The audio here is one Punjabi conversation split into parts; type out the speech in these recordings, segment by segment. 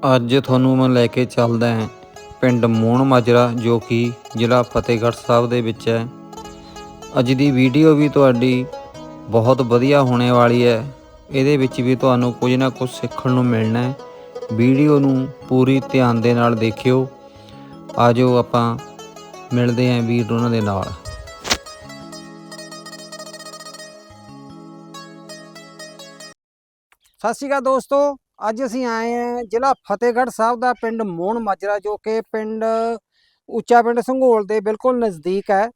ਅੱਜ ਤੁਹਾਨੂੰ ਮੈਂ ਲੈ ਕੇ ਚੱਲਦਾ ਹਾਂ ਪਿੰਡ ਮੂਣ ਮਾਜਰਾ, ਜੋ ਕਿ ਜ਼ਿਲ੍ਹਾ ਫਤਿਹਗੜ੍ਹ ਸਾਹਿਬ ਦੇ ਵਿੱਚ ਹੈ। ਅੱਜ ਦੀ ਵੀਡੀਓ ਵੀ ਤੁਹਾਡੀ ਬਹੁਤ ਵਧੀਆ ਹੋਣੇ ਵਾਲੀ ਹੈ। ਇਹਦੇ ਵਿੱਚ ਵੀ ਤੁਹਾਨੂੰ ਕੁਝ ਨਾ ਕੁਝ ਸਿੱਖਣ ਨੂੰ ਮਿਲਣਾ ਹੈ। ਵੀਡੀਓ ਨੂੰ ਪੂਰੀ ਧਿਆਨ ਦੇ ਨਾਲ ਦੇਖਿਓ। ਆਜੋ ਆਪਾਂ, ਮਿਲਦੇ ਹਾਂ ਵੀਰ ਉਹਨਾਂ ਦੇ ਨਾਲ। ਸਤਿ ਸ਼੍ਰੀ ਅਕਾਲ ਦੋਸਤੋ। ਅੱਜ ਅਸੀਂ ਆਏ ਹਾਂ ਜ਼ਿਲ੍ਹਾ ਫਤਿਹਗੜ੍ਹ ਸਾਹਿਬ ਦਾ ਪਿੰਡ ਮੋਹਣ ਮਾਜਰਾ, ਜੋ ਕਿ ਪਿੰਡ ਉੱਚਾ ਪਿੰਡ ਸੰਘੋਲ ਦੇ ਬਿਲਕੁਲ ਨਜ਼ਦੀਕ ਹੈ।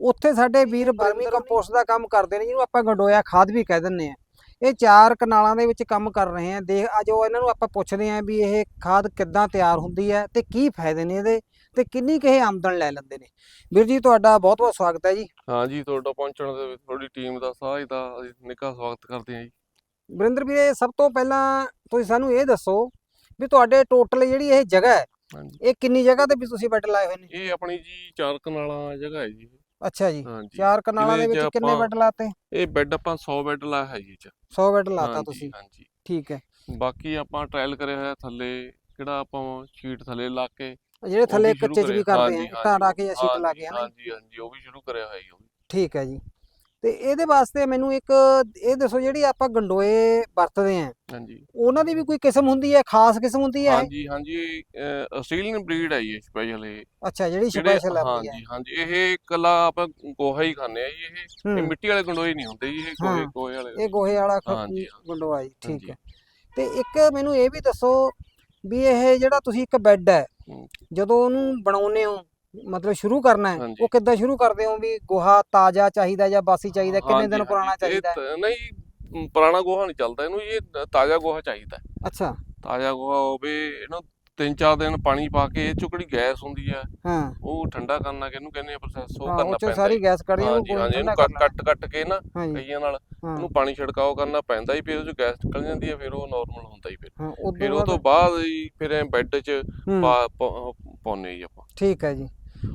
ਉੱਥੇ ਸਾਡੇ ਵੀਰ ਬਰਮੀ ਕੰਪੋਸਟ ਦਾ ਕੰਮ ਕਰਦੇ ਨੇ, ਜਿਹਨੂੰ ਆਪਾਂ ਗੰਡੋਇਆ ਖਾਦ ਵੀ ਕਹਿ ਦਿੰਦੇ ਆ ਇਹ ਚਾਰ ਕਨਾਲਾਂ ਦੇ ਵਿੱਚ ਕੰਮ ਕਰ ਰਹੇ ਆ ਦੇਖ ਉਹ ਇਹਨਾਂ ਨੂੰ ਆਪਾਂ ਪੁੱਛਦੇ ਆ ਵੀ ਇਹ ਖਾਦ ਕਿੱਦਾਂ ਤਿਆਰ ਹੁੰਦੀ ਹੈ ਤੇ ਕੀ ਫਾਇਦੇ ਨੇ ਇਹਦੇ ਤੇ ਕਿੰਨੀ ਕੁ ਆਮਦਨ ਲੈ ਲੈਂਦੇ ਨੇ। ਵੀਰ ਜੀ, ਤੁਹਾਡਾ ਬਹੁਤ ਬਹੁਤ ਸਵਾਗਤ ਹੈ ਜੀ। ਹਾਂ ਜੀ, ਤੁਹਾਡਾ ਪਹੁੰਚਣ ਦੇ ਵਿੱਚ ਤੁਹਾਡੀ ਟੀਮ ਦਾ ਸਾਜ ਅਸੀਂ ਨਿੱਘਾ ਸਵਾਗਤ ਕਰਦੇ ਹਾਂ ਜੀ। ਵਰਿੰਦਰ ਵੀਰੇ ਸਭ ਤੋਂ ਪਹਿਲਾਂ ਤੁਸੀਂ ਸਾਨੂੰ ਇਹ ਦੱਸੋ ਵੀ ਤੁਹਾਡੇ ਟੋਟਲ ਜਿਹੜੀ ਇਹ ਜਗ੍ਹਾ ਹੈ ਹਾਂਜੀ। ਇਹ ਕਿੰਨੀ ਜਗ੍ਹਾ ਤੇ ਵੀ ਤੁਸੀਂ ਬੈੱਡ ਲਾਏ ਹੋਏ ਨੇ? ਇਹ ਆਪਣੀ ਜੀ ਚਾਰ ਕਨਾਲਾਂ ਜਗ੍ਹਾ ਹੈ ਜੀ ਅੱਛਾ ਜੀ ਹਾਂਜੀ। ਚਾਰ ਕਨਾਲਾਂ ਦੇ ਇਹਦੇ ਵਿੱਚ ਕਿੰਨੇ ਆਪਾਂ- ਬੈੱਡ ਲਾਤੇ? ਇਹ ਬੈੱਡ ਆਪਾਂ 100 ਬੈੱਡ ਲਾਇਆ ਹੈ ਜੀ ਇਹ ਚ। 100 ਬੈੱਡ ਲਾਤਾ ਹਾਂਜੀ, ਤੁਸੀਂ। ਹਾਂਜੀ। ਠੀਕ ਹੈ। ਬਾਕੀ ਆਪਾਂ ਟ੍ਰਾਇਲ ਕਰਿਆ ਹੋਇਆ ਥੱਲੇ ਕਿਹੜਾ ਆਪਾਂ ਸ਼ੀਟ ਥੱਲੇ ਲਾ ਕੇ ਜਿਹੜੇ ਉਹ ਥੱਲੇ ਵੀ ਸ਼ੁਰੂ ਕੱਚੇ ਚ ਵੀ ਕਰਿਆ। ਕਰਦੇ ਆ ਹਾਂਜੀ, ਲਾ ਕੇ ਜਾਂ ਸ਼ੀਟ ਲਾ ਕੇ ਹਨਾ? ਹਾਂਜੀ ਹਾਂਜੀ ਉਹ ਵੀ ਸ਼ੁਰੂ ਕਰਿਆ ਹੋਇਆ ਜੀ ਉਹ ਵੀ। ਠੀਕ ਹੈ ਜੀ। ਤੇ ਇਹਦੇ ਵਾਸਤੇ ਮੈਨੂੰ ਇੱਕ ਇਹ ਦੱਸੋ ਜਿਹੜੀ ਆਪਾਂ ਗੰਡੋਏ ਵਰਤਦੇ ਆ ਹਾਂਜੀ। ਉਹਨਾਂ ਦੀ ਵੀ ਕੋਈ ਕਿਸਮ ਹੁੰਦੀ ਹੈ? ਖਾਸ ਕਿਸਮ ਹੁੰਦੀ ਹੈ? ਹਾਂਜੀ ਹਾਂਜੀ ਆਸਟ੍ਰੇਲੀਅਨ ਬਰੀਡ ਹੈ ਜੀ ਸਪੈਸ਼ਲ ਇਹ। ਅੱਛਾ ਜਿਹੜੀ ਸਪੈਸ਼ਲ ਆਉਂਦੀ ਹੈ ਹਾਂਜੀ ਹਾਂਜੀ ਇਹ ਇਕੱਲਾ ਆਪਾਂ ਗੋਹਾ ਹੀ ਖਾਂਦੇ ਆ ਜੀ ਇਹ। ਇਹ ਹੂੰ, ਮਿੱਟੀ ਵਾਲੇ ਗੰਡੋਏ ਨਹੀਂ ਹੁੰਦੇ ਜੀ ਇਹ ਗੋਹੇ ਹਾਂ, ਗੋਹੇ ਵਾਲੇ। ਇਹ ਗੋਹੇ ਵਾਲਾ ਗੰਡੋਆ ਜੀ ਠੀਕ। ਹੈ। ਤੇ ਇੱਕ ਮੈਨੂੰ ਇਹ ਵੀ ਦੱਸੋ ਵੀ ਇਹ ਜਿਹੜਾ ਤੁਸੀਂ ਇੱਕ ਬੈੱਡ ਹੈ ਹੂੰ। ਜਦੋਂ ਉਹਨੂੰ ਬਣਾਉਨੇ ਹੋ ਮਤਲਬ ਸ਼ੁਰੂ ਕਰਨਾ ਹੈ। ਹਾਂਜੀ। ਉਹ ਕਿੱਦਾਂ ਸ਼ੁਰੂ ਕਰਦੇ ਹੋ ਵੀ ਗੋਹਾ ਤਾਜ਼ਾ ਚਾਹੀਦਾ ਜਾਂ ਬਾਸੀ ਚਾਹੀਦਾ? ਕਿੰਨੇ ਦਿਨ ਹਾਂਜੀ, ਪੁਰਾਣਾ ਇਹ ਚਾਹੀਦਾ ਹੈ? ਤ- ਨਹੀਂ ਮ, ਪੁਰਾਣਾ ਗੋਹਾ ਨਹੀਂ ਚੱਲਦਾ ਇਹਨੂੰ ਇਹ ਤਾਜ਼ਾ ਗੋਹਾ ਚਾਹੀਦਾ ਹੈ। ਅੱਛਾ। ਤਾਜ਼ਾ ਗੋਹਾ ਹੋਵੇ ਇਹਨੂੰ ਤਿੰਨ ਚਾਰ ਦਿਨ ਪਾਣੀ ਪਾ ਕੇ ਇਹ ਚੋਂ ਗੈਸ ਹੁੰਦੀ ਆ ਹਾਂ। ਉਹ ਠੰਡਾ ਕਰਨਾ ਕਿ ਇਹਨੂੰ ਕਹਿੰਦੇ ਆ ਪ੍ਰੋਸੈਸ ਉਹ ਹਾਂ, ਕਰਨਾ ਉਹ ਚੋਂ ਪੈਂਦਾ ਸਾਰੀ। ਗੈਸ ਕੱਢੀ ਹਾਂਜੀ ਹਾਂਜੀ ਇਹਨੂੰ ਕੱਟ ਕੱਟ ਕੱਟ ਕੇ ਨਾ ਹਾਂਜੀ। ਕਈਆਂ ਨਾਲ ਹਾਂ। ਉਹਨੂੰ ਪਾਣੀ ਛਿੜਕਾਓ ਕਰਨਾ ਪੈਂਦਾ ਹੀ ਫਿਰ ਉਹ ਚੋਂ ਗੈਸ ਨਿਕਲ ਜਾਂਦੀ ਹੈ ਫਿਰ ਉਹ ਨਾਰਮਲ ਹੁੰਦਾ ਹੀ ਫਿਰ। ਹਾਂ ਉਦੋਂ ਫਿਰ ਉਹ ਤੋਂ ਬਾਅਦ ਹੀ ਫਿਰ ਐ ਬੈੱਡ 'ਚ ਹੂੰ, ਪਾ ਪਾਉਨੇ ਜੀ ਆਪਾਂ। ਠੀਕ ਹੈ ਜੀ।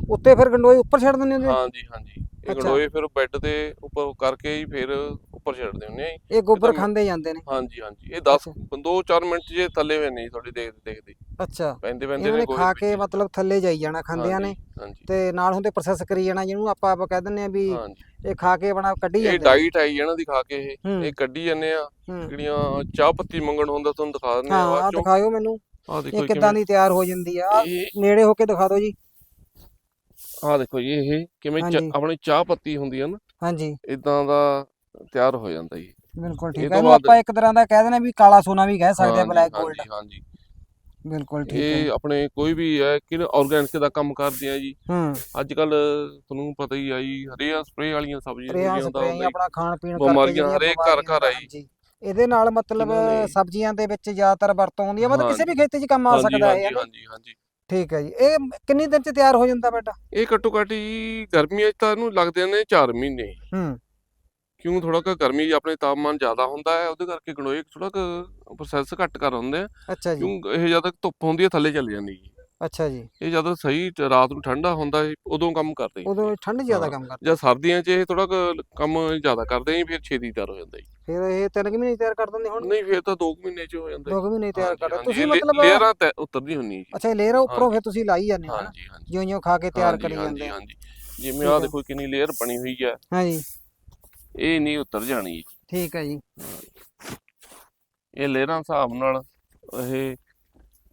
ਉੱਤੇ ਫਿਰ ਗੰਡੋਏ ਉੱਪਰ ਛੱਡ ਦਿੰਦੇ ਹੁੰਦੇ ਹਾਂਜੀ ਹਾਂਜੀ। ਇਹ ਅੱਛਾ। ਗੜੋਏ ਫਿਰ ਬੈੱਡ ਦੇ ਉੱਪਰ ਕਰਕੇ ਹੀ ਫਿਰ ਉੱਪਰ ਛੱਡਦੇ ਹੁੰਨੇ ਆ ਜੀ। ਇਹ ਗੋਬਰ ਤਾਂ- ਖਾਂਦੇ ਜਾਂਦੇ ਨੇ। ਹਾਂਜੀ ਹਾਂਜੀ। ਇਹ 10 2-4 ਮਿੰਟ ਜੇ ਥੱਲੇ ਹੋਏ ਨਹੀਂ ਤੁਹਾਡੀ ਦੇਖ ਦੇਖਦੇ। ਅੱਛਾ। ਪੈਂਦੇ ਪੈਂਦੇ ਇਹਨਾਂ ਨੇ ਗੋਹੇ ਖਾ ਕੇ। ਮਤਲਬ ਥੱਲੇ ਜਾਈ ਜਾਣਾ ਖਾਂਦਿਆਂ ਨੇ। ਹਾਂਜੀ, ਤੇ ਨਾਲ ਹੁੰਦੇ ਪ੍ਰੋਸੈਸ ਕਰੀ ਜਾਣਾ ਜਿਹਨੂੰ ਆਪਾਂ ਆਪਾਂ ਕਹਿ ਦਿੰਦੇ ਆ ਵੀ ਹਾਂਜੀ। ਇਹ ਖਾ ਕੇ ਬਣਾ ਕੱਢੀ ਇਹ ਜਾਂਦੇ। ਡਾਈਟ ਆਈ ਇਹਨਾਂ ਦੀ ਖਾ ਕੇ ਇਹ। ਹੂੰ, ਇਹ ਕੱਢੀ ਜਾਂਦੇ ਆ। ਹੂੰ। ਜਿਹੜੀਆਂ ਚਾਹ ਪੱਤੀ ਮੰਗਣ ਹੁੰਦਾ ਤੁਹਾਨੂੰ ਦਿਖਾ ਦਿੰਦੇ ਆ ਹਾਂ ਆ ਬਾਅਦ ਚੋਂ। ਦਿਖਾਇਓ ਮੈਨੂੰ। ਇਹ ਕਿੱਦਾਂ ਦੀ ਤਿਆਰ ਹੋ ਜਾਂਦੀ ਆ। ਆਹ ਕਿਵੇਂ- ਇਹ ਨੇੜੇ ਹੋ ਕੇ ਦਿਖਾ ਦਿਓ ਜੀ। ਆਹ ਦੇਖੋ ਜੀ ਇਹ ਕਿਵੇਂ ਚ- ਹਾਂਜੀ। ਆਪਣੀ ਚਾਹ ਪੱਤੀ ਹੁੰਦੀ ਆ ਨਾ ਹਾਂਜੀ ਇਦਾਂ ਦਾ ਤਿਆਰ ਹੋ ਜਾਂਦਾ ਜੀ ਬਿਲਕੁਲ ਇਹ ਠੀਕ ਹੈ ਤੋਂ ਇਹਨੂੰ ਬਾਅਦ- ਆਪਾਂ ਇੱਕ ਤਰ੍ਹਾਂ ਦਾ ਕਹਿ ਦਿੰਦੇ ਆ ਵੀ ਕਾਲਾ ਸੋਨਾ ਵੀ ਕਹਿ ਸਕਦੇ ਆ ਹਾਂਜੀ, ਬਲੈਕ 골ਡ ਹਾਂਜੀ ਹਾਂਜੀ ਬਿਲਕੁਲ ਠੀਕ ਇਹ ਹੈ ਆਪਣੇ ਕੋਈ ਵੀ ਹੈ ਕਿ ਆਰਗੈਨਿਕ ਦਾ ਕੰਮ ਕਰਦੇ ਆ ਜੀ ਹੂੰ ਅੱਜ ਕੱਲ ਤੁਹਾਨੂੰ ਪਤਾ ਹੀ ਆ ਜੀ ਹਰੇਕ ਸਪਰੇ ਵਾਲੀਆਂ ਸਬਜ਼ੀਆਂ ਸਪਰੇਆਂ ਸਪਰੇਆਂ ਹੁੰਦਾ ਜੀ। ਆਪਣਾ ਖਾਣ ਪੀਣ ਕਰਕੇ ਬਿਮਾਰੀਆਂ ਜਿਹੜੀਆਂ ਹਰੇਕ ਘਰ- ਘਰ ਆ ਜੀ। ਹਾਂਜੀ। ਇਹਦੇ ਨਾਲ ਮਤਲਬ ਇਹਨਾਂ ਨੇ- ਸਬਜ਼ੀਆਂ ਦੇ ਵਿੱਚ ਜ਼ਿਆਦਾਤਰ ਵਰਤੋਂ ਆਉਂਦੀ ਹੈ ਮਤਲਬ ਕਿਸੇ ਵੀ ਖੇਤੀ 'ਚ ਕੰਮ ਆ ਸਕਦਾ ਹੈ ਹਾਂਜੀ? ਹਾਂਜੀ ਹਾਂਜੀ ਠੀਕ ਹੈ ਜੀ। ਇਹ ਕਿੰਨੀ ਦਿਨ 'ਚ ਤਿਆਰ ਹੋ ਜਾਂਦਾ ਬੇਟਾ? ਇਹ ਘੱਟੋ ਘੱਟ ਜੀ ਗਰਮੀਆਂ 'ਚ ਤਾਂ ਇਹਨੂੰ ਲੱਗਦੇ ਨੇ 4 ਮਹੀਨੇ। ਹੂੰ। ਕਿਉਂ ਥੋੜਾ ਕੁ ਗਰਮੀ ਆਪਣੇ ਤਾਪਮਾਨ ਜ਼ਿਆਦਾ ਹੁੰਦਾ ਹੈ ਉਹਦੇ ਕਰਕੇ ਗੰਡੋਏ ਥੋੜਾ ਕੁ ਪ੍ਰੋਸੈਸ ਘੱਟ ਕਰ ਹੁੰਦੇ ਆ। ਅੱਛਾ ਜੀ। ਕਿਉਂ ਇਹ ਜਦ ਤੱਕ ਧੁੱਪ ਹੁੰਦੀ ਹੈ ਥੱਲੇ ਚੱਲ ਜਾਂਦੀ ਜੀ। ਅੱਛਾ ਜੀ। ਇਹ ਜਦੋਂ ਸਹੀ ਟ- ਰਾਤ ਨੂੰ ਠੰਡਾ ਹੁੰਦਾ ਹੈ ਉਦੋਂ ਕੰਮ ਕਰਦੇ ਜੀ। ਉਦੋਂ ਠੰਡ ਜ਼ਿਆਦਾ। ਕੰਮ ਕਰਦਾ ਜਾਂ ਸਰਦੀਆਂ 'ਚ ਇਹ ਥੋੜਾ ਕੰਮ ਜ਼ਿਆਦਾ ਕਰਦੇ ਜੀ ਫਿਰ ਛੇਤੀ ਤਿਆਰ ਹੋ ਜਾਂਦਾ ਜੀ ਫਿਰ ਇਹ ਤਿੰਨ ਕੁ ਮਹੀਨੇ ਤਿਆਰ ਕਰ ਦਿੰਦੇ ਹੁਣ ਨਹੀਂ ਫਿਰ ਤਾਂ 2 ਮਹੀਨੇ 'ਚ ਹੋ ਜਾਂਦਾ ਦੋ ਕੁ ਮਹੀਨੇ ਤਿਆਰ ਹਾਂਜੀ, ਤੁਸੀਂ ਮਤਲਬ ਲੇਅਰਾਂ ਤੈ ਉਤਰਦੀ ਹੁੰਨੀ ਜੀ ਅੱਛਾ ਲੇਅਰ ਉੱਪਰੋਂ। ਫਿਰ ਤੁਸੀਂ ਲਾਈ ਜਾਂਦੇ ਹੋ ਨਾ ਹਾਂਜੀ ਹਾਂਜੀ। ਜਿਉਂ ਜਿਉਂ ਖਾ ਕੇ ਤਿਆਰ ਹਾਂਜੀ, ਕਰੀ ਹਾਂਜੀ, ਜਾਂਦੇ ਹੋ। ਹਾਂਜੀ। ਜਿਵੇਂ ਠੀਕ ਆਹ ਹੈ। ਦੇਖੋ ਕਿੰਨੀ ਲੇਅਰ ਬਣੀ ਹੋਈ ਹੈ ਹਾਂਜੀ। ਇਹ ਨਹੀਂ ਉਤਰ ਜਾਣੀ ਜੀ। ਠੀਕ ਹੈ ਜੀ। ਇਹ ਲੇਅਰਾਂ ਹਿਸਾਬ ਨਾਲ ਇਹ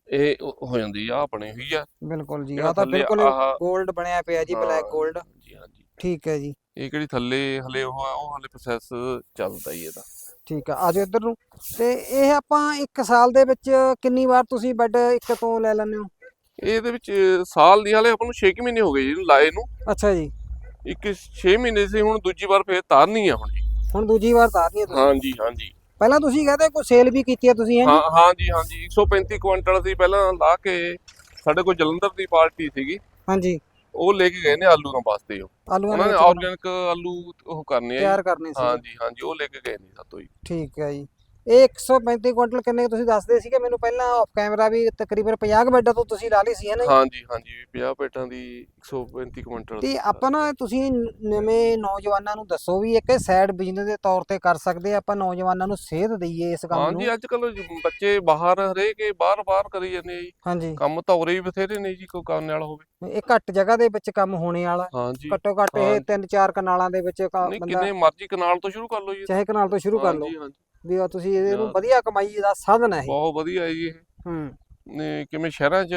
ਇਹ ਹੋ ਜਾਂਦੀ ਆ ਬਣੀ ਹੋਈ ਆ। ਬਿਲਕੁਲ ਜੀ ਆ ਤਾਂ ਬਿਲਕੁਲ 골ਡ ਬਣਿਆ ਪਿਆ ਜੀ ਬਲੈਕ ਹਾਂ, 골ਡ ਹਾਂਜੀ ਹਾਂਜੀ ਠੀਕ ਹੈ ਜੀ। ਇਹ ਕਿਹੜੀ ਥੱਲੇ ਹਲੇ ਉਹ ਆ ਉਹ ਹਲੇ ਪ੍ਰੋਸੈਸ ਚੱਲਦਾ ਹੀ ਇਹਦਾ। ਠੀਕ ਆ ਆਜੋ ਇੱਧਰ ਨੂੰ। ਤੇ ਇਹ ਆਪਾਂ ਇੱਕ ਸਾਲ ਦੇ ਵਿੱਚ ਕਿੰਨੀ ਵਾਰ ਤੁਸੀਂ ਬੈੱਡ ਇੱਕ ਤੋਂ ਲੈ ਲੈਂਦੇ ਹੋ? ਇਹਦੇ ਵਿੱਚ ਸਾਲ ਦੀ ਹਲੇ ਆਪਾਂ ਨੂੰ 6 ਮਹੀਨੇ ਹੋ ਗਏ ਜੀ ਇਹਨੂੰ ਲਾਏ ਨੂੰ। ਅੱਛਾ ਜੀ। ਇੱਕ 6 ਮਹੀਨੇ ਸੀ ਹੁਣ ਦੂਜੀ ਵਾਰ ਫੇਰ ਤਾਰਨੀ ਆ ਹੁਣ ਜੀ। ਹੁਣ ਦੂਜੀ ਵਾਰ ਤਾਰਨੀ ਹੈ ਤੁਸੀਂ ਹਾਂਜੀ ਹਾਂਜੀ ਪਹਿਲਾਂ ਤੁਸੀਂ ਕਹਿੰਦੇ ਕੋਈ ਸੇਲ ਵੀ ਕੀਤੀ ਹੈ ਤੁਸੀਂ ਹੈ ਹਾਂ ਹਾਂਜੀ ਹਾਂਜੀ 135 ਕੁਇੰਟਲ ਸੀ ਪਹਿਲਾਂ ਲਾ ਕੇ ਸਾਡੇ ਕੋਲ ਜਲੰਧਰ ਦੀ ਪਾਰਟੀ ਸੀਗੀ। ਹਾਂਜੀ। ਉਹ ਲੈ ਕੇ ਗਏ ਨੇ ਆਲੂਆਂ ਵਾਸਤੇ ਉਹ। ਉਹਨਾਂ ਦੇ ਨੇ ਆਰਗੈਨਿਕ ਆਲੂ ਉਹ ਕਰਨੇ ਆ ਜੀ। ਤਿਆਰ ਕਰਨੇ ਸੀ। ਹਾਂਜੀ ਹਾਂਜੀ ਉਹ ਲੈ ਕੇ ਗਏ ਨੇ ਸਾਤੋਂ ਜੀ ਠੀਕ ਹੈ ਜੀ। ਇਹ 135 ਕੁਇੰਟਲ ਕਿੰਨੇ ਤੁਸੀਂ ਦੱਸਦੇ ਸੀਗੇ? ਮੈਨੂੰ ਪਹਿਲਾਂ ਆਫ ਕੈਮਰਾ ਵੀ ਤਕਰੀਬਨ 50 ਕੁ ਬੈੱਡਾਂ ਤੋਂ ਤੁਸੀਂ ਲਾ ਲਈ ਸੀ ਹੈ ਨਾ? ਹਾਂਜੀ ਹਾਂਜੀ 50 ਪੇਟਾਂ ਦੀ 135 ਕੁਇੰਟਲ ਤੇ ਆਪਾਂ ਨਾ ਤੁਸੀਂ ਨਵੇਂ ਨੌਜਵਾਨਾਂ ਨੂੰ ਦੱਸੋ ਵੀ ਇੱਕ ਸਾਈਡ ਬਿਜ਼ਨਸ ਦੇ ਤੌਰ ਤੇ ਕਰ ਸਕਦੇ ਆਪਾਂ ਨੌਜਵਾਨਾਂ ਨੂੰ ਸੇਧ ਦਈਏ ਇਸ ਕੰਮ ਹਾਂਜੀ ਨੂੰ? ਅੱਜ ਕੱਲ ਬੱਚੇ ਬਾਹਰ ਹਰੇਕ ਹੀ ਬਾਹਰ ਬਾਹਰ ਕਰੀ ਜਾਂਦੇ ਆ ਜੀ। ਹਾਂਜੀ। ਕੰਮ ਉਰੇ ਹੀ ਬਥੇਰੇ ਨੇ ਜੀ ਕੋਈ ਕਰਨ ਵਾਲਾ ਹੋਵੇ। ਇਹ ਘੱਟ ਜਗ੍ਹਾ ਦੇ ਵਿੱਚ ਕੰਮ ਹੋਣੇ ਵਾਲਾ। ਹਾਂਜੀ। ਘੱਟੋ ਘੱਟ ਇਹ ਹਾਂ। ਤਿੰਨ ਚਾਰ ਕਨਾਲਾਂ ਦੇ ਵਿੱਚ ਬੰਦਾ ਕਿੰਨੇ ਮਰਜ਼ੀ ਕਨਾਲ ਤੋਂ ਸ਼ੁਰੂ ਕਰ ਲਓ ਜੀ। ਚਾਹੇ ਕਨਾਲ ਤੋਂ ਸ਼ੁਰੂ ਕਰ ਲਓ। ਹਾਂਜੀ, ਹਾਂਜੀ, ਵੀ ਉਹ ਤੁਸੀਂ ਇਹਨੂੰ ਹਾਂ। ਵਧੀਆ ਕਮਾਈ ਦਾ ਸਾਧਨ ਹੈ ਇਹ। ਬਹੁਤ ਵਧੀਆ ਹੈ ਜੀ ਇਹ। ਹੂੰ। ਨੇ ਕਿਵੇਂ ਸ਼ਹਿਰਾਂ 'ਚ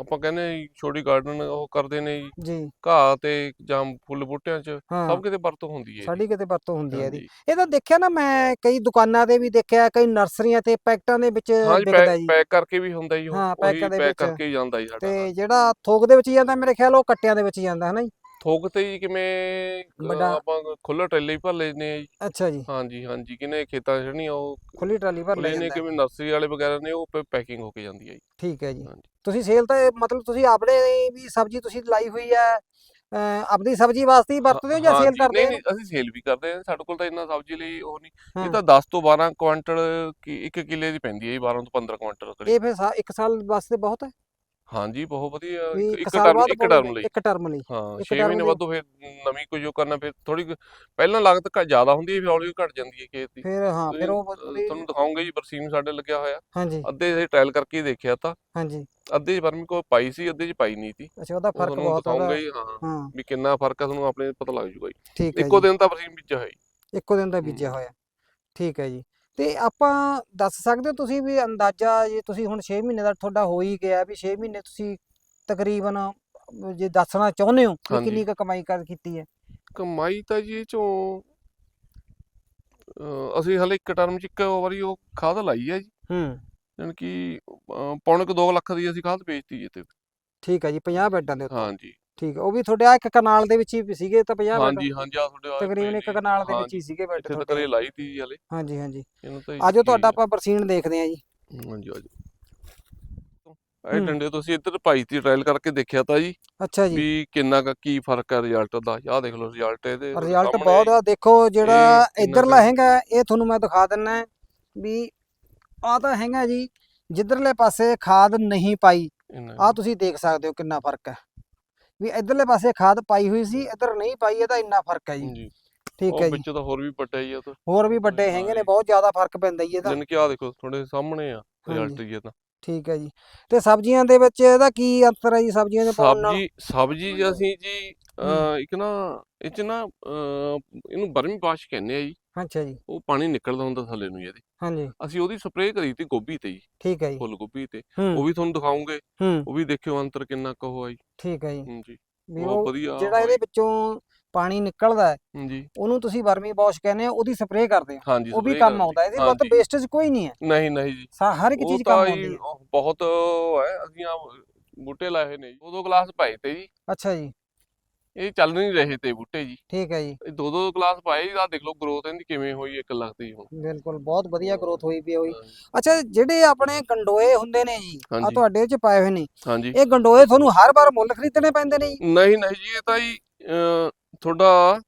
ਆਪਾਂ ਕਹਿੰਦੇ ਛੋਟੀ ਗਾਰਡਨ ਉਹ ਕਰਦੇ ਨੇ ਜੀ। ਘਾਹ ਤੇ ਜਾਂ ਫੁੱਲ ਬੂਟਿਆਂ 'ਚ ਸਭ ਕਿਤੇ ਵਰਤੋਂ ਹੁੰਦੀ ਹੈ ਸਾਡੀ ਕਿਤੇ ਵਰਤੋਂ ਹੁੰਦੀ ਹੈ ਇਹਦੀ ਇਹ ਤਾਂ ਦੇਖਿਆ ਨਾ ਮੈਂ ਕਈ ਦੁਕਾਨਾਂ ਤੇ ਵੀ ਦੇਖਿਆ ਕਈ ਨਰਸਰੀਆਂ ਤੇ ਪੈਕਟਾਂ ਦੇ ਵਿੱਚ ਵਿਕਦਾ ਜੀ। ਪੈਕ ਕਰਕੇ ਵੀ ਹੁੰਦਾ ਜੀ। ਉਹ ਹਾਂ, ਪੈਕਾਂ। ਕਰਕੇ ਜਾਂਦਾ ਜੀ ਸਾਡਾ ਤੇ ਜਿਹੜਾ ਥੋਕ ਦੇ ਵਿੱਚ ਜਾਂਦਾ ਮੇਰੇ ਖਿਆਲ ਉਹ ਕੱਟਿਆਂ ਦੇ ਵਿੱਚ ਜਾਂਦਾ ਹੈ ਨਾ ਜੀ? ਥੋਕ ਤੇ ਜੀ ਕਿਵੇਂ ਵੱਡਾ- ਆਪਾਂ ਖੁੱਲਾ ਟਰੇਲੇ ਹੀ ਭਰ ਲੈਨੇ ਆ ਜੀ ਅੱਛਾ ਜੀ। ਹਾਂਜੀ ਹਾਂਜੀ ਕਿਨੇ ਖੇਤਾਂ 'ਚ ਛੜਨੀ ਉਹ ਖੁੱਲੀ ਟਰਾਲੀ ਭਰ ਲੈ ਲੈਨੇ ਜਾਂਦਾ। ਹੈ। ਕਿਵੇਂ ਨਰਸਰੀ ਵਾਲੇ ਵਗੈਰਾ ਨੇ ਉਹ ਪੈਕਿੰਗ ਹੋ ਕੇ ਜਾਂਦੀ ਹੈ ਜੀ। ਠੀਕ ਹੈ ਜੀ। ਹਾਂਜੀ। ਤੁਸੀਂ ਸੇਲ ਤਾਂ ਇਹ ਮਤਲਬ ਤੁਸੀਂ ਆਪਣੇ ਵੀ ਸਬਜ਼ੀ ਤੁਸੀਂ ਲਾਈ ਹੋਈ ਹੈ ਅਹ ਆਪਣੀ ਸਬਜ਼ੀ ਵਾਸਤੇ ਹੀ ਵਰਤਦੇ ਹੋ ਜਾਂ ਸੇਲ ਕਰਦੇ ਨਹੀਂ ਹੋ? ਨਹੀਂ ਅਸੀਂ ਸੇਲ ਵੀ ਕਰਦੇ ਹਾਂ ਸਾਡੇ ਕੋਲ ਤਾਂ ਇੰਨਾ ਸਬਜ਼ੀ ਲਈ ਉਹ ਨਹੀਂ। ਹਾਂ। ਇਹ ਤਾਂ 10 ਤੋਂ 12 ਕੁਆਂਟਲ ਕੀ ਇੱਕ ਕਿੱਲੇ ਦੀ ਪੈਂਦੀ ਹੈ ਜੀ 12 ਤੋਂ 15 ਕੁਆਂਟਲ ਕਰੀ ਇਹ ਫਿਰ ਸਾ- ਇੱਕ ਸਾਲ ਵਾਸਤੇ ਬਹੁਤ ਹੈ? ਹਾਂਜੀ ਬਹੁਤ ਵਧੀਆ। ਵੀ ਇੱਕ ਟਰਮ ਇੱਕ ਟਰਮ ਲਈ। ਇੱਕ ਟਰਮ ਲਈ। ਹਾਂ ਇੱਕ 6 term ਮਹੀਨੇ ਬਾਅਦ ਫਿਰ ਨਵੀਂ ਕੋਈ ਜੋ ਕਰਨਾ ਫਿਰ ਥੋੜੀ ਪਹਿਲਾਂ ਲਾਗਤ ਘੱਟ ਜ਼ਿਆਦਾ ਹੁੰਦੀ ਹੈ ਫਿਰ ਹੌਲੀ ਘਟ ਜਾਂਦੀ ਹੈ ਖੇਤ ਦੀ। ਫਿਰ ਹਾਂ ਫਿਰ ਉਹ ਤੁਹਾਨੂੰ ਦਿਖਾਉਂਗੇ ਜੀ ਬਰਸੀਮ ਸਾਡੇ ਲੱਗਿਆ ਹੋਇਆ। ਹਾਂਜੀ। ਅੱਧੇ ਅਸੀਂ ਟ੍ਰਾਇਲ ਕਰਕੇ ਹੀ ਦੇਖਿਆ ਤਾਂ। ਹਾਂਜੀ। ਅੱਧੇ ਵਰਮੀ ਕੋ ਪਾਈ ਸੀ ਅੱਧੇ 'ਚ ਪਾਈ ਨਹੀਂ ਸੀ। ਅੱਛਾ ਉਹਦਾ ਉਹ ਫ਼ਰਕ ਬਹੁਤ ਉਹਦਾ। ਹੀ ਹਾਂ। ਹਾਂ। ਵੀ ਕਿੰਨਾ ਫ਼ਰਕ ਆ ਤੁਹਾਨੂੰ ਆਪਣੇ ਪਤਾ ਲੱਗ ਜੂਗਾ ਜੀ। ਹੈ ਇੱਕੋ ਦਿਨ ਤਾਂ ਬਰਸੀਮ ਬੀਜਿਆ ਹੋਇਆ ਇੱਕੋ ਦਿਨ ਦਾ ਬੀਜਿਆ। ਹੋਇਆ। ਠੀਕ ਹੈ ਜੀ। ਤੇ ਆਪਾਂ ਦੱਸ ਸਕਦੇ ਹੋ ਤੁਸੀਂ ਵੀ ਅੰਦਾਜ਼ਾ ਜੇ ਤੁਸੀਂ ਹੁਣ 6 ਮਹੀਨੇ ਦਾ ਤੁਹਾਡਾ ਹੋ ਹੀ ਗਿਆ ਵੀ 6 ਮਹੀਨੇ ਤੁਸੀਂ ਤਕਰੀਬਨ ਜੇ ਦੱਸਣਾ ਚਾਹੁੰਦੇ ਹੋ ਹਾਂਜੀ। ਕਿੰਨੀ ਕੁ ਕਮਾਈ ਕਰ ਕੀਤੀ ਹੈ? ਕਮਾਈ ਤਾਂ ਜੀ ਇਹ ਚੋਂ ਅਸੀਂ ਹਲੇ ਇੱਕ ਟਰਮ ਚ ਇੱਕ ਵਾਰੀ ਉਹ ਖਾਦ ਲਾਈ ਹੈ ਜੀ। ਹੂੰ। ਯਾਨੀ ਕਿ ਅਹ ਪੌਣੇ ਕੁ 2 ਲੱਖ ਦੀ ਅਸੀਂ ਖਾਦ ਵੇਚਤੀ ਜੀ ਤੇ ਠੀਕ ਹੈ ਜੀ 50 ਬੈੱਡਾਂ ਦੇ ਉੱਤੇ। ਹਾਂਜੀ। ਠੀਕ ਹੈ ਉਹ ਵੀ ਤੁਹਾਡੇ ਆ ਇੱਕ ਕਨਾਲ ਦੇ ਵਿੱਚ ਹੀ ਸੀਗੇ ਤਾਂ 50 ਬੈੱਡ ਹਾਂਜੀ ਹਾਂਜੀ ਆ ਤੁਹਾਡੇ ਤਕਰੀਬਨ ਇੱਕ। ਕਨਾਲ ਦੇ ਵਿੱਚ ਹੀ ਸੀਗੇ ਬੈੱਡ ਇੱਥੇ ਤੱਕ ਲਾਈ ਤੀ ਜੀ ਹਲੇ। ਹਾਂਜੀ ਹਾਂਜੀ। ਆਜੋ ਤੁਹਾਡਾ ਆਪਾਂ ਬਰਸੀਨ ਦੇਖਦੇ ਹਾਂ ਜੀ। ਹਾਂਜੀ ਆਜੋ। ਇਹ। ਡੰਡੇ ਤੁਸੀਂ ਇੱਧਰ ਪਾਈ ਤੀ ਟ੍ਰਾਇਲ ਕਰਕੇ ਦੇਖਿਆ ਤਾਂ ਜੀ ਅੱਛਾ ਜੀ। ਵੀ ਕਿੰਨਾ ਕੁ ਕੀ ਫ਼ਰਕ ਹੈ ਰਿਜ਼ਲਟ ਦਾ। ਆਹ ਦੇਖ ਲਓ ਰਿਜ਼ਲਟ ਇਹਦੇ ਰਿਜ਼ਲਟ ਬਹੁਤ ਆ। ਦੇਖੋ ਜਿਹੜਾ ਇਧਰਲਾ ਹੈਗਾ ਇਹ ਤੁਹਾਨੂੰ ਮੈਂ ਦਿਖਾ ਦਿੰਨਾ ਵੀ ਆ ਤਾਂ ਹੈਗਾ ਜੀ ਜਿੱਧਰਲੇ ਪਾਸੇ ਖਾਦ ਨਹੀਂ ਪਾਈ ਆ ਤੁਸੀਂ ਦੇਖ ਸਕਦੇ ਹੋ ਕਿੰਨਾ ਫ਼ਰਕ ਹੈ ਵੀ ਇਧਰਲੇ ਪਾਸੇ ਖਾਦ ਪਾਈ ਹੋਈ ਸੀ ਇਧਰ ਨਹੀਂ ਪਾਈ ਇਹਦਾ ਇੰਨਾ ਫ਼ਰਕ ਹੈ ਜੀ। ਠੀਕ ਹੈ ਜੀ। ਵਿੱਚ ਤਾਂ ਹੋਰ ਵੀ ਪੱਟਿਆ ਜੀ ਉਹ ਤਾਂ। ਹੋਰ ਵੀ ਵੱਡੇ ਹਾਂ ਹੈਗੇ ਨੇ। ਬਹੁਤ ਜ਼ਿਆਦਾ ਫ਼ਰਕ ਪੈਂਦਾ ਜੀ ਇਹਦਾ। ਜਿਨ ਕਿ ਆ ਦੇਖੋ ਤੁਹਾਡੇ ਸਾਹਮਣੇ ਆ ਰਿਜ਼ਲਟ। ਜੀ ਇਹਦਾ ਠੀਕ ਹੈ ਜੀ। ਤੇ ਸਬਜ਼ੀਆਂ ਦੇ ਵਿੱਚ ਇਹਦਾ ਕੀ ਅੰਤਰ ਹੈ ਜੀ ਸਬਜ਼ੀਆਂ ਦੇ ਪਾਉਣ ਨਾਲ? ਸਬਜੀ ਸਬਜੀ ਅਸੀਂ ਜੀ ਇੱਕ ਨਾ ਇਹ ਚ ਨਾ ਇਹਨੂੰ ਬਰਮੀ ਬਾਸ਼ ਕਹਿੰਦੇ ਆ ਜੀ। ਅੱਛਾ ਜੀ। ਉਹ ਪਾਣੀ ਨਿਕਲਦਾ ਹੁੰਦਾ ਥੱਲੇ ਨੂੰ ਇਹਦੇ। ਹਾਂਜੀ। ਅਸੀਂ ਉਹਦੀ ਸਪਰੇਅ ਕਰੀ ਤੀ ਗੋਭੀ ਤੇ ਜੀ ਠੀਕ ਹੈ ਜੀ। ਫੁੱਲ ਗੋਭੀ ਤੇ। ਉਹ ਵੀ ਤੁਹਾਨੂੰ ਦਿਖਾਉਂਗੇ। ਉਹ ਵੀ ਦੇਖਿਓ ਅੰਤਰ ਕਿੰਨਾ ਕੁ ਹੋਇਆ ਜੀ। ਠੀਕ ਹੈ ਜੀ। ਜੀ। ਬਹੁਤ ਉਹ ਵਧੀਆ ਜਿਹੜਾ ਇਹਦੇ ਵਿੱਚੋਂ ਪਾਣੀ ਨਿਕਲਦਾ ਹੈ ਜੀ। ਉਹਨੂੰ ਤੁਸੀਂ ਵਰਮੀ ਵਾਸ਼ ਕਹਿੰਦੇ ਆ ਉਹਦੀ ਸਪਰੇਅ ਕਰਦੇ ਆ ਹਾਂਜੀ ਉਹ ਵੀ ਕੰਮ। ਆਉਂਦਾ ਇਹਦੇ ਮਤਲਬ। ਵੇਸਟੇਜ ਕੋਈ ਨਹੀਂ ਹੈ। ਨਹੀਂ ਨਹੀਂ ਜੀ। ਹਰ ਇੱਕ ਉਹ ਚੀਜ਼ ਕੰਮ ਆਉਂਦੀ ਹੈ। ਉਹ ਬਹੁਤ ਉਹ ਹੈ। ਅਸੀਂ ਆ ਬੂਟੇ ਲਾਏ ਨੇ ਜੀ। ਦੋ ਦੋ ਗਲਾਸ ਪਾਏ ਤੇ ਜੀ। ਅੱਛਾ ਜੀ। ਇਹ ਚੱਲ ਨਹੀਂ ਰਹੇ ਤੇ ਬੂਟੇ ਜੀ। ਠੀਕ ਹੈ ਜੀ। ਇਹ ਦੋ ਦੋ ਗਲਾਸ ਪਾਏ ਜੀ ਆ ਦੇਖ ਲਓ ਗਰੋਥ ਇਹਦੀ ਕਿਵੇਂ ਹੋਈ ਇੱਕ ਲੱਖ ਦੀ ਹੁਣ ਬਿਲਕੁਲ ਬਹੁਤ ਵਧੀਆ ਗਰੋਥ ਹੋਈ ਪਈ ਹੋਈ। ਅੱਛਾ ਜਿਹੜੇ ਆਪਣੇ ਗੰਡੋਏ ਹੁੰਦੇ ਨੇ ਜੀ ਆ। ਤੁਹਾਡੇ ਚ ਪਾਏ ਹੋਏ ਨੇ ਹਾਂਜੀ। ਇਹ ਗੰਡੋਏ ਤੁਹਾਨੂੰ ਹਰ ਵਾਰ ਮੁੱਲ ਖਰੀਦਣੇ ਪੈਂਦੇ ਨੇ ਜੀ? ਨਹੀਂ ਨਹੀਂ ਜੀ ਇਹ ਤਾਂ ਜੀ ਤੁਹਾਡਾ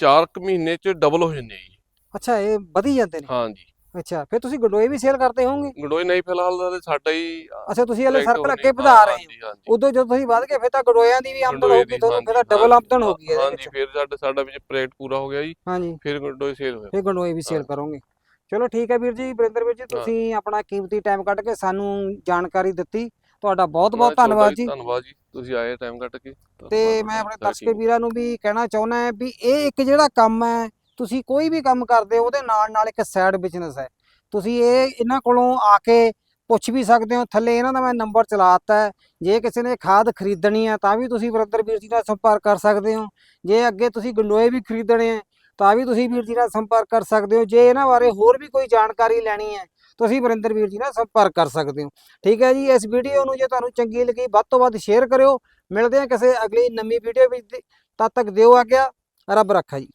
4 ਮਹੀਨੇ ਚ ਡਬਲ ਹੋ ਜਾਂਦੇ ਜੀ। ਅੱਛਾ ਇਹ ਵਧੀ ਜਾਂਦੇ ਨੇ? ਹਾਂਜੀ। ਅੱਛਾ ਫਿਰ ਤੁਸੀਂ ਗੰਡੋਏ ਵੀ ਸੇਲ ਕਰਦੇ ਹੋਵੋਗੇ? ਗੰਡੋਏ ਨਹੀਂ ਫਿਲਹਾਲ ਤਾਂ ਸਾਡਾ ਹੀ ਅੱਛਾ ਤੁਸੀਂ ਹਲੇ ਸਰਕਲ ਅੱਗੇ ਗਈ। ਵਧਾ ਰਹੇ ਹੋ। ਉਦੋਂ ਜਦੋਂ ਤੁਸੀਂ ਵੱਧ ਗਏ ਫਿਰ ਤਾਂ ਗੰਡੋਇਆਂ ਦੀ ਵੀ ਆਮਦਨ ਹੋਊਗੀ ਤੁਹਾਨੂੰ ਫਿਰ ਡਬਲ ਆਮਦਨ ਹਾਂ- ਇਹਦੇ ਹਾਂਜੀ ਫਿਰ ਸਾਡਾ ਸਾਡਾ ਵਿੱਚ ਪ੍ਰੋਜੈਕਟ ਪੂਰਾ ਹੋ ਗਿਆ ਜੀ। ਹਾਂਜੀ। ਫਿਰ ਗੰਡੋਏ ਸੇਲ ਹੋਇਆ। ਫਿਰ ਗੰਡੋਏ ਵੀ ਸੇਲ। ਕਰੋਗੇ। ਚਲੋ ਠੀਕ ਹੈ ਵੀਰ ਜੀ ਵਰਿੰਦਰ ਵੀਰ ਜੀ ਤੁਸੀਂ ਆਪਣਾ ਕੀਮਤੀ ਟਾਈਮ ਕੱਢ ਕੇ ਸਾਨੂੰ ਜਾਣਕਾਰੀ ਦਿੱਤੀ। ਤੁਹਾਡਾ ਬਹੁਤ ਬਹੁਤ ਧੰਨਵਾਦ ਜੀ। ਧੰਨਵਾਦ ਜੀ। ਤੁਸੀਂ ਆਏ ਟਾਈਮ ਕੱਢ ਕੇ। ਤੇ ਮੈਂ ਆਪਣੇ ਦਰਸ਼ਕ ਵੀਰਾਂ ਨੂੰ ਵੀ ਕਹਿਣਾ ਚਾਹੁੰਦਾ ਹਾਂ ਵੀ ਇਹ ਇੱਕ ਜਿਹੜਾ ਕੰਮ ਹੈ ਤੁਸੀਂ ਕੋਈ ਵੀ ਕੰਮ ਕਰਦੇ ਹੋ, ਉਹਦੇ ਨਾਲ ਨਾਲ ਇੱਕ ਸਾਈਡ ਬਿਜ਼ਨਸ ਹੈ। ਤੁਸੀਂ ਇਹ ਇਹਨਾਂ ਕੋਲੋਂ ਆ ਕੇ ਪੁੱਛ ਵੀ ਸਕਦੇ ਹੋ, ਥੱਲੇ ਇਹਨਾਂ ਦਾ ਮੈਂ ਨੰਬਰ ਚਲਾਤਾ ਹੈ। ਜੇ ਕਿਸੇ ਨੇ ਖਾਦ ਖਰੀਦਣੀ ਹੈ, ਤਾਂ ਵੀ ਤੁਸੀਂ ਵਰਿੰਦਰ ਵੀਰ ਜੀ ਨਾਲ ਸੰਪਰਕ ਕਰ ਸਕਦੇ ਹੋ। ਜੇ ਅੱਗੇ ਤੁਸੀਂ ਗੰਡੋਏ ਵੀ ਖਰੀਦਣੇ ਹੈ, ਤਾਂ ਵੀ ਤੁਸੀਂ ਵੀਰ ਜੀ ਨਾਲ ਸੰਪਰਕ ਕਰ ਸਕਦੇ ਹੋ। ਜੇ ਇਹਨਾਂ ਬਾਰੇ ਹੋਰ ਵੀ ਕੋਈ ਜਾਣਕਾਰੀ ਲੈਣੀ ਹੈ, ਤੁਸੀਂ ਵਰਿੰਦਰ ਵੀਰ ਜੀ ਨਾਲ ਸੰਪਰਕ ਕਰ ਸਕਦੇ ਹੋ। ਠੀਕ ਹੈ ਜੀ, ਇਸ ਵੀਡੀਓ ਨੂੰ ਜੇ ਤੁਹਾਨੂੰ ਚੰਗੀ ਲੱਗੀ, ਵੱਧ ਤੋਂ ਵੱਧ ਸ਼ੇਅਰ ਕਰਿਓ। ਮਿਲਦੇ ਹਾਂ ਕਿਸੇ ਅਗਲੀ ਨਵੀਂ ਵੀਡੀਓ ਵਿੱਚ। ਤਦ ਤੱਕ ਦਿਓ ਆ ਗਿਆ ਰੱਬ ਰੱਖਾ ਜੀ।